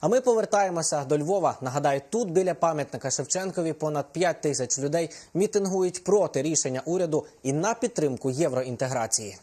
А ми повертаємося до Львова. Нагадаю, тут біля пам'ятника Шевченкові понад 5 тисяч людей мітингують проти рішення уряду і на підтримку євроінтеграції.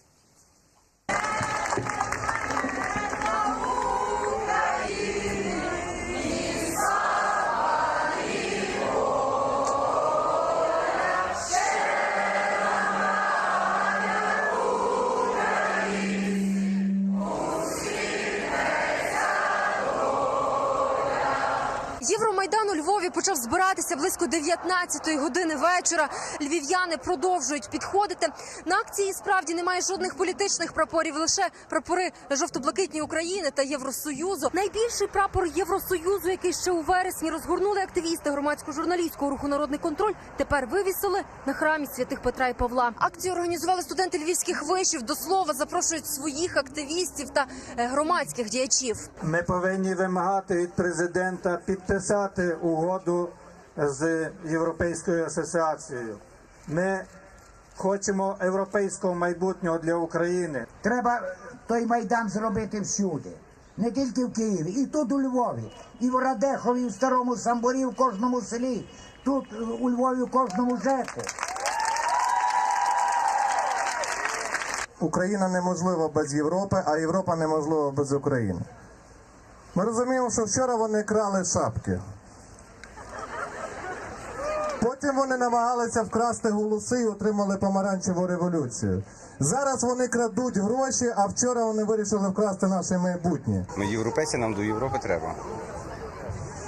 Євромайдан у Львові почав збиратися близько 19-ї години вечора. Львів'яни продовжують підходити. На акції справді немає жодних політичних прапорів, лише прапори жовто-блакитні України та Євросоюзу. Найбільший прапор Євросоюзу, який ще у вересні розгорнули активісти громадсько-журналістського руху Народний контроль, тепер вивісили на храмі святих Петра і Павла. Акцію організували студенти львівських вишів. До слова запрошують своїх активістів та е, громадських діячів. Ми повинні вимагати від президента підписати угоду з Європейською асоціацією. Ми хочемо європейського майбутнього для України. Треба той майдан зробити всюди. Не тільки в Києві, і тут у Львові, і в Радехові, і в Старому Самборі, в кожному селі, тут у Львові, в кожному ЖЕКу. Україна неможлива без Європи, а Європа неможлива без України. Ми розуміємо, що вчора вони крали шапки. Потім вони намагалися вкрасти голоси і отримали помаранчеву революцію. Зараз вони крадуть гроші, а вчора вони вирішили вкрасти наше майбутнє. Ми європейці, нам до Європи треба.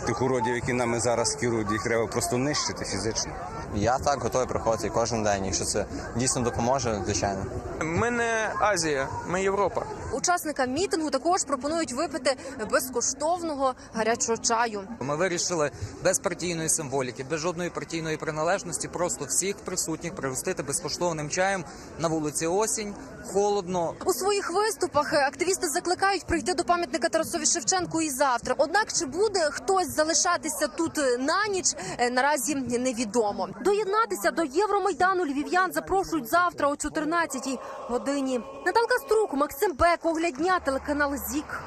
Тих уродів, які нами зараз керують, їх треба просто нищити фізично. Я так готовий приходити кожен день. Якщо це дійсно допоможе, звичайно. Ми не Азія, ми Європа. Учасникам мітингу також пропонують випити безкоштовного гарячого чаю. Ми вирішили без партійної символіки, без жодної партійної приналежності, просто всіх присутніх пригостити безкоштовним чаєм на вулиці Осінь. Холодно, У своїх виступах активісти закликають прийти до пам'ятника Тарасові Шевченку і завтра. Однак чи буде хтось залишатися тут на ніч, е, наразі невідомо. Доєднатися до Євромайдану львів'ян запрошують завтра о 14-й годині. Наталка Струк, Максим Бек, оглядня, телеканал ЗІК.